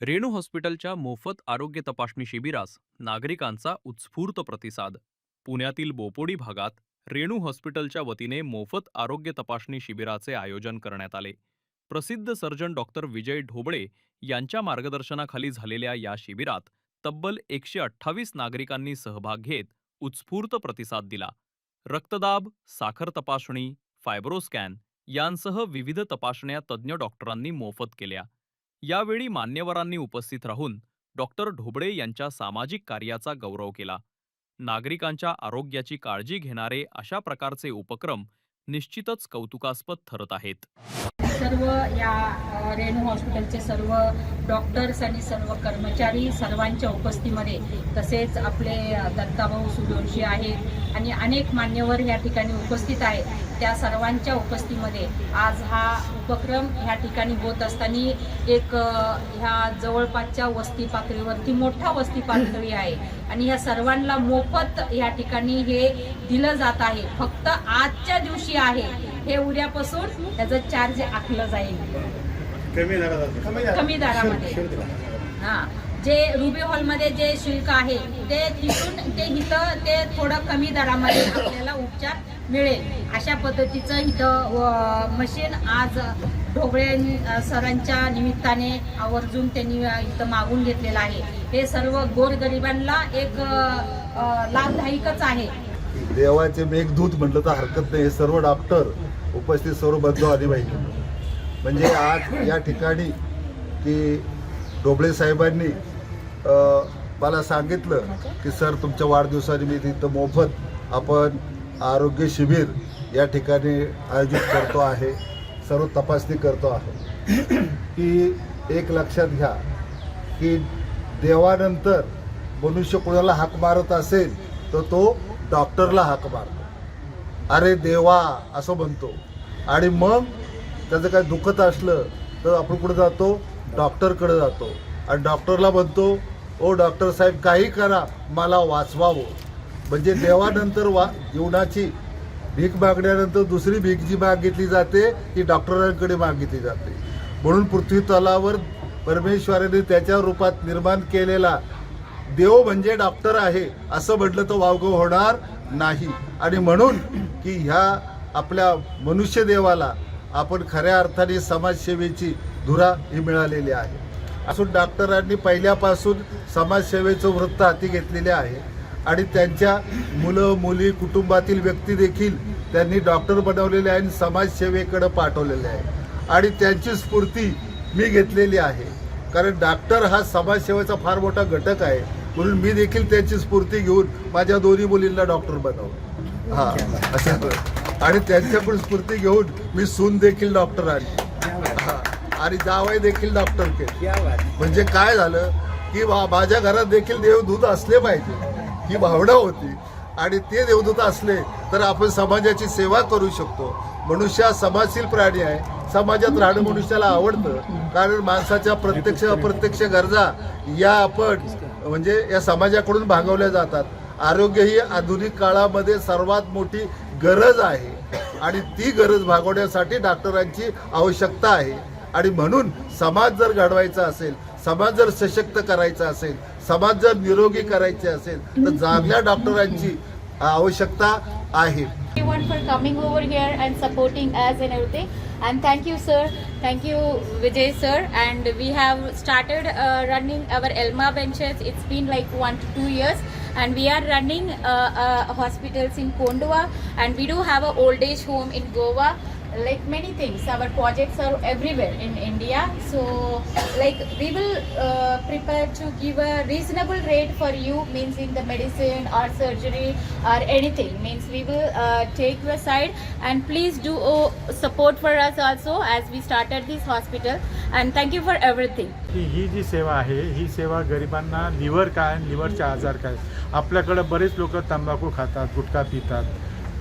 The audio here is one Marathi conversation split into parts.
रेणू हॉस्पिटलच्या मोफत आरोग्य तपासणी शिबिरास नागरिकांचा उत्स्फूर्त प्रतिसाद. पुण्यातील बोपोडी भागात रेणू हॉस्पिटलच्या वतीने मोफत आरोग्य तपासणी शिबिराचे आयोजन करण्यात आले. प्रसिद्ध सर्जन डॉक्टर विजय ढोबळे यांच्या मार्गदर्शनाखाली झालेल्या या शिबिरात तब्बल एकशे अठ्ठावीस नागरिकांनी सहभाग घेत उत्स्फूर्त प्रतिसाद दिला. रक्तदाब साखर तपासणी फायब्रोस्कॅन यांसह विविध तपासण्या तज्ज्ञ डॉक्टरांनी मोफत केल्या. यावेळी मान्यवरांनी उपस्थित राहून डॉक्टर ढोबळे यांच्या सामाजिक कार्याचा गौरव केला. नागरिकांच्या आरोग्याची काळजी घेणारे अशा प्रकारचे उपक्रम निश्चितच कौतुकास्पद ठरत आहेत. सर्व या रेणू हॉस्पिटलचे सर्व डॉक्टर्स आणि सर्व कर्मचारी सर्वांच्या उपस्थितीमध्ये तसेच आपले दत्ताभाऊ सूर्यवंशी आहेत आणि अनेक मान्यवर या ठिकाणी उपस्थित आहेत. त्या सर्वांच्या उपस्थितीमध्ये आज हा उपक्रम ह्या ठिकाणी होत असताना एक ह्या जवळपासच्या वस्ती पातळीवरती मोठा वस्ती पातळी आहे. आणि ह्या सर्वांना मोफत या ठिकाणी हे दिलं जात आहे. फक्त आजच्या दिवशी आहे. हे उद्यापासून त्याचं चार्ज आखलं जाईल. कमी दरात कमी दरामध्ये. हा. जे रुबी हॉलमध्ये जे शुल्क आहे ते तिथून ते इथं ते थोडं कमी दरामध्ये आपल्याला उपचार मिळेल. अशा पद्धतीचं इथं मशीन आज ढोबळे सरांच्या निमित्ताने आवर्जून त्यांनी इथं मागून घेतलेलं आहे. हे सर्व गोरगरिबांना एक लाभदायकच आहे. देवाचे मेघदूत म्हटलं तर हरकत नाही. हे सर्व डॉक्टर उपस्थित सर्व बंधू आणि बहिणी म्हणजे आज या ठिकाणी की डोबळे साहेबांनी मला सांगितलं की सर तुमच्या वाढदिवसानिमित्त इथं मोफत आपण आरोग्य शिबिर या ठिकाणी आयोजित करतो आहे सर्व तपासणी करतो आहे. की एक लक्षात घ्या की देवानंतर मनुष्य कोणाला हाक मारत असेल तर तो डॉक्टरला हाक मारतो. अरे देवा असं म्हणतो. आणि मग त्याचं काय दुखत असलं तर आपण कुठं जातो? डॉक्टरकडे जातो. आणि डॉक्टरला म्हणतो ओ डॉक्टर साहेब काही करा मला वाचवावं. म्हणजे देवानंतर वा जीवनाची भीक मागण्यानंतर दुसरी भीक जी मागितली जाते ती डॉक्टरांकडे मागितली जाते. म्हणून पृथ्वी तलावर परमेश्वराने त्याच्या रूपात निर्माण केलेला देव म्हणजे डॉक्टर आहे असं म्हटलं तर वावगं होणार नाही. आणि म्हणून की ह्या आपल्या मनुष्य देवाला आपण खऱ्या अर्थाने समाजसेवेची धुरा ही मिळालेली आहे. असून डॉक्टरांनी पहिल्यापासून समाजसेवेचं वृत्त हाती घेतलेले आहे आणि त्यांच्या मुलं मुली कुटुंबातील व्यक्ती देखील त्यांनी डॉक्टर बनवलेले आहे आणि समाजसेवेकडे पाठवलेले आहे. आणि त्यांची स्फूर्ती मी घेतलेली आहे. कारण डॉक्टर हा समाजसेवेचा फार मोठा घटक आहे. म्हणून मी देखील त्यांची स्फूर्ती घेऊन माझ्या दोन्ही मुलींना डॉक्टर बनवलं. हा. असं आणि त्यांच्याकडून स्फूर्ती घेऊन मी सून देखील डॉक्टर आली हा. आणि जावई देखील डॉक्टर केले म्हणजे काय झालं की माझ्या घरात देखील देवदूत असले पाहिजे. ही भावना होती. आणि ते देवदूत असले तर आपण समाजाची सेवा करू शकतो. मनुष्य हा समाजशील प्राणी आहे. समाजात राहणं मनुष्याला आवडतं. कारण माणसाच्या प्रत्यक्ष अप्रत्यक्ष गरजा या आपण म्हणजे या समाजाकडून भागवल्या जातात. आरोग्य ही आधुनिक काळामध्ये सर्वात मोठी गरज आहे. आणि ती गरज भागवण्यासाठी डॉक्टरांची आवश्यकता आहे. आणि म्हणून समाज जर घडवायचा असेल समाज जर सशक्त करायचा असेल समाज जर निरोगी करायचे असेल तर जागल्या डॉक्टरांची आवश्यकता आहे. For coming over here and supporting as an everything and thank you sir thank you Vijay sir and we have started running our Elma benches it's been like one two years and we are running uh, uh, hospitals in kondua and we do have a old age home in goa like many things our projects are everywhere in india so like we will uh, prepare to give a reasonable rate for you means in the medicine or surgery or anything means we will uh, take your side and please do uh, support for us also as we started this hospital and thank you for everything ही जी सेवा आहे ही सेवा गरिबांना लिव्हर काय लिव्हरचे आजार काय आपल्याकडे बरेच लोक तंबाखू खातात गुटखा पितात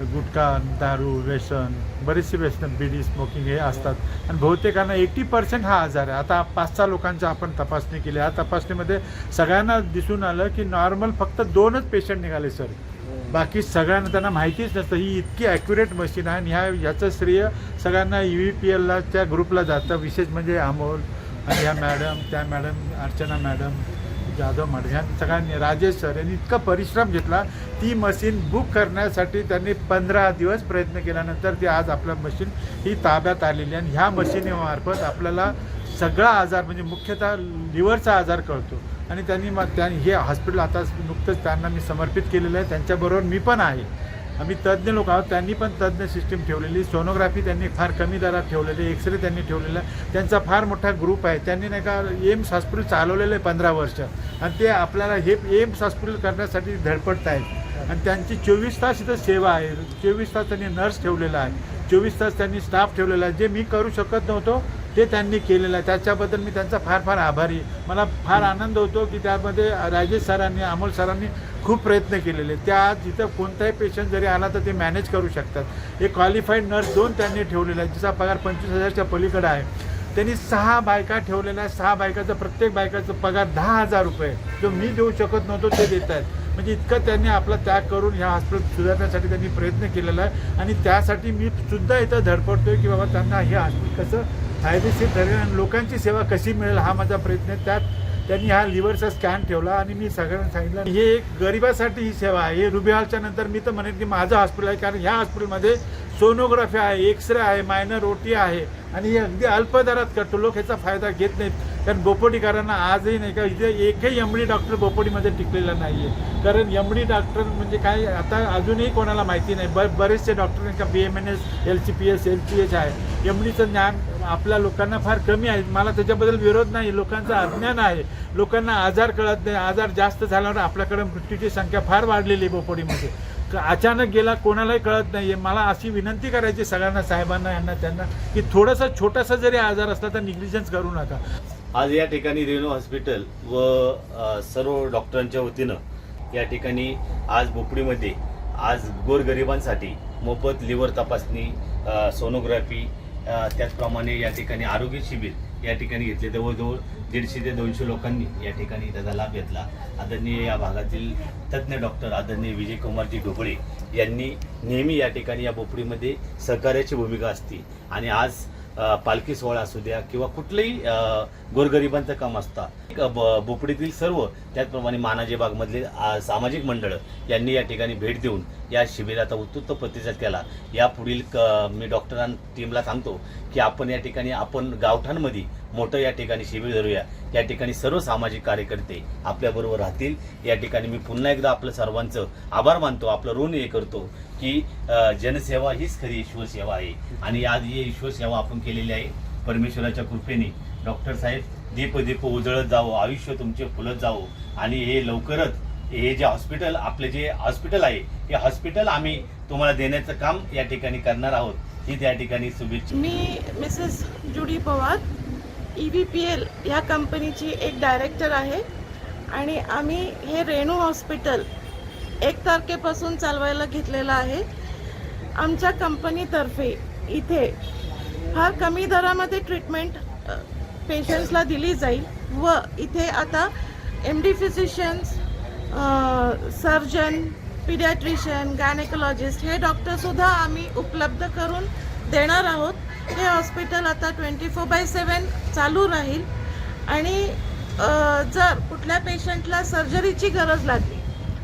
गुटखा दारू व्यसन बरेचसे व्यसन बिडी स्मोकिंग हे असतात. आणि बहुतेकांना एटी पर्सेंट हा आजार आहे. आता पाच सहा लोकांचा आपण तपासणी केली. या तपासणीमध्ये सगळ्यांना दिसून आलं की नॉर्मल फक्त दोनच पेशंट निघाले सर. बाकी सगळ्यांना त्यांना माहितीच नसतं. ही इतकी ॲक्युरेट मशीन आहे आणि ह्या ह्याचं श्रेय सगळ्यांना यू व्ही पी एलला त्या ग्रुपला जातं. विशेष म्हणजे अमोल आणि ह्या मॅडम त्या madam Archana madam Jadhav madam सगळ्यांनी राजेश सर यांनी इतका परिश्रम घेतला ती मशीन बुक करण्यासाठी त्यांनी पंधरा दिवस प्रयत्न केल्यानंतर ती आज आपलं मशीन ही ताब्यात आलेली आहे. आणि ह्या मशीनीमार्फत आपल्याला सगळा आजार म्हणजे मुख्यतः लिव्हरचा आजार कळतो. आणि त्यांनी मग त्यांनी हे हॉस्पिटल आता नुकतंच त्यांना मी समर्पित केलेलं आहे. त्यांच्याबरोबर मी पण आहे. आम्ही तज्ज्ञ लोक आहोत त्यांनी पण तज्ज्ञ सिस्टीम ठेवलेली सोनोग्राफी त्यांनी फार कमी दरात ठेवलेली एक्सरे त्यांनी ठेवलेला. आहे. त्यांचा फार मोठा ग्रुप आहे. त्यांनी नाही का एम्स हॉस्पिटल चालवलेलं आहे पंधरा वर्ष. आणि ते आपल्याला हे एम्स हॉस्पिटल करण्यासाठी धडपडत आहेत. आणि त्यांची चोवीस तास इथं सेवा आहे. चोवीस तास त्यांनी नर्स ठेवलेला आहे. चोवीस तास त्यांनी स्टाफ ठेवलेला आहे. जे मी करू शकत नव्हतो ते त्यांनी केलेलं आहे. त्याच्याबद्दल मी त्यांचा फार फार आभारी मला फार आनंद होतो की त्यामध्ये राजेश सरांनी अमोल सरांनी खूप प्रयत्न केलेले. त्या जिथं कोणताही पेशंट जरी आला तर ते मॅनेज करू शकतात. एक क्वालिफाईड नर्स दोन त्यांनी ठेवलेला आहे जिचा पगार पंचवीस हजारच्या पलीकडे आहे. त्यांनी सहा बायका ठेवलेल्या आहेत. सहा बायकाचा प्रत्येक बायकाचा पगार दहा हजार रुपये जो मी देऊ शकत नव्हतो ते देत आहेत. म्हणजे इतकं त्यांनी आपला त्याग करून ह्या हॉस्पिटल सुधारण्यासाठी त्यांनी प्रयत्न केलेला आहे. आणि त्यासाठी मी सुद्धा इथं धडपडतोय की बाबा त्यांना हे हॉस्पिटल कसं फायदेशीर ठरेल आणि लोकांची सेवा कशी मिळेल हा माझा प्रयत्न आहे. त्यात त्यांनी हा लिव्हरचा स्कॅन ठेवला आणि मी सगळ्यांना सांगितलं हे एक गरिबासाठी ही सेवा आहे. हे रुबियालच्या नंतर मी तर म्हणेन की माझं हॉस्पिटल आहे कारण ह्या हॉस्पिटलमध्ये सोनोग्राफी आहे एक्सरे आहे मायनर ओटी आहे आणि हे अगदी अल्प दरात करतो लोक ह्याचा फायदा घेत नाहीत. कारण बोपोडीकरांना आजही नाही का इथे एकही यमडी डॉक्टर बोपोडीमध्ये टिकलेला नाही आहे कारण यमडी डॉक्टर म्हणजे काय आता अजूनही कोणाला माहिती नाही. ब बरेचसे डॉक्टर नाही का B M N S L C P S L P H आहे. एमडीचं ज्ञान आपल्या लोकांना फार कमी आहे. मला त्याच्याबद्दल विरोध नाही. लोकांचं अज्ञान आहे. लोकांना आजार कळत नाही. आजार जास्त झाल्यावर आपल्याकडे मृत्यूची संख्या फार वाढलेली आहे बोपोडीमध्ये अचानक गेला कोणालाही कळत नाही आहे मला अशी विनंती करायची सगळ्यांना साहेबांना यांना त्यांना की थोडासा छोटासा जरी आजार असला तर निग्लिजन्स करू नका. आज या ठिकाणी रेणू हॉस्पिटल व सर्व डॉक्टरांच्या वतीनं या ठिकाणी आज बोपडीमध्ये आज गोरगरिबांसाठी मोफत लिव्हर तपासणी सोनोग्राफी त्याचप्रमाणे या ठिकाणी आरोग्य शिबिर या ठिकाणी घेतले. जवळजवळ दीडशे ते दोनशे लोकांनी या ठिकाणी त्याचा लाभ घेतला. आदरणीय या भागातील तज्ज्ञ डॉक्टर आदरणीय विजयकुमारजी ढोबळे यांनी नेहमी या ठिकाणी या बोपडीमध्ये सहकार्याची भूमिका असते. आणि आज पालखी सोहळा असू द्या किंवा कुठलंही गोरगरिबांचं काम असतं. भोपडीतील ब- सर्व त्याचप्रमाणे मानाजी बागमधले सामाजिक मंडळ यांनी या ठिकाणी भेट देऊन या शिबिराचा उत्तुत्त प्रतिसाद केला. या पुढील क- मी डॉक्टरां टीमला सांगतो की आपण या ठिकाणी आपण गावठाणमध्ये मोठं या ठिकाणी शिबिर धरूया. या ठिकाणी सर्व सामाजिक कार्यकर्ते आपल्याबरोबर राहतील. या ठिकाणी मी पुन्हा एकदा आपलं सर्वांचं आभार मानतो. आपलं ऋण हे करतो की जनसेवा हीच खरी ईश्वरसेवा आहे. आणि आज ही ईश्वरसेवा आपण केलेली आहे. परमेश्वराच्या कृपेने डॉक्टर साहेब दीप दीप उजळत जावं आयुष्य तुमचे फुलत जावं. आणि हे लवकरच हे जे हॉस्पिटल आपले जे हॉस्पिटल आहे हे हॉस्पिटल आम्ही तुम्हाला देण्याचं काम या ठिकाणी करणार आहोत. ही त्या ठिकाणी शुभेच्छा. मी Mrs Judy Pawar E V P L ह्या कंपनीची एक डायरेक्टर आहे. आणि आम्ही हे रेणू हॉस्पिटल एक तारखेपासून चालवायला घेतलेलं आहे. आमच्या कंपनीतर्फे इथे फार कमी दरामध्ये ट्रीटमेंट पेशंट्सला दिली जाईल. व इथे आता M D physicians surgeon paediatrician gynaecologist हे डॉक्टरसुद्धा आम्ही उपलब्ध करून देणार आहोत. हे हॉस्पिटल आता ट्वेंटी फोर बाय सेवन चालू राहील. आणि जर कुठल्या पेशंटला सर्जरीची गरज लागली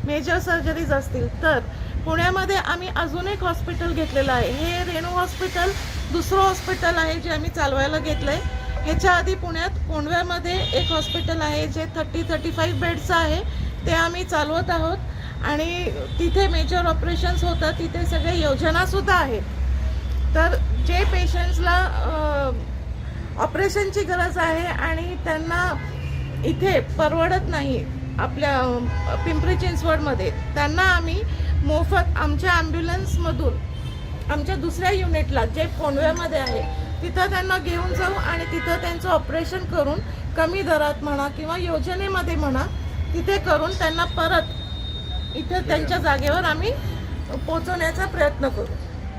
मेजर सर्जरीज असतील तर पुण्यामध्ये आम्ही अजून एक हॉस्पिटल घेतलेलं आहे. हे रेणू हॉस्पिटल दुसरं हॉस्पिटल आहे जे आम्ही चालवायला घेतलं आहे ह्याच्या आधी पुण्यात कोंडव्यामध्ये एक हॉस्पिटल आहे जे थर्टी थर्टी फाईव्ह बेडचं आहे. ते आम्ही चालवत आहोत. आणि तिथे मेजर ऑपरेशन्स होतात. तिथे सगळ्या योजनासुद्धा आहेत. तर जे पेशंट्सला ऑपरेशनची गरज आहे आणि त्यांना इथे परवडत नाही आपल्या पिंपरी चिंचवडमध्ये त्यांना आम्ही मोफत आमच्या ॲम्ब्युलन्समधून आमच्या दुसऱ्या युनिटला जे कोंडव्यामध्ये आहे तिथं त्यांना घेऊन जाऊ आणि तिथं त्यांचं ऑपरेशन करून कमी दरात म्हणा किंवा योजनेमध्ये म्हणा तिथे करून त्यांना परत इथे त्यांच्या जागेवर आम्ही पोचवण्याचा प्रयत्न करू.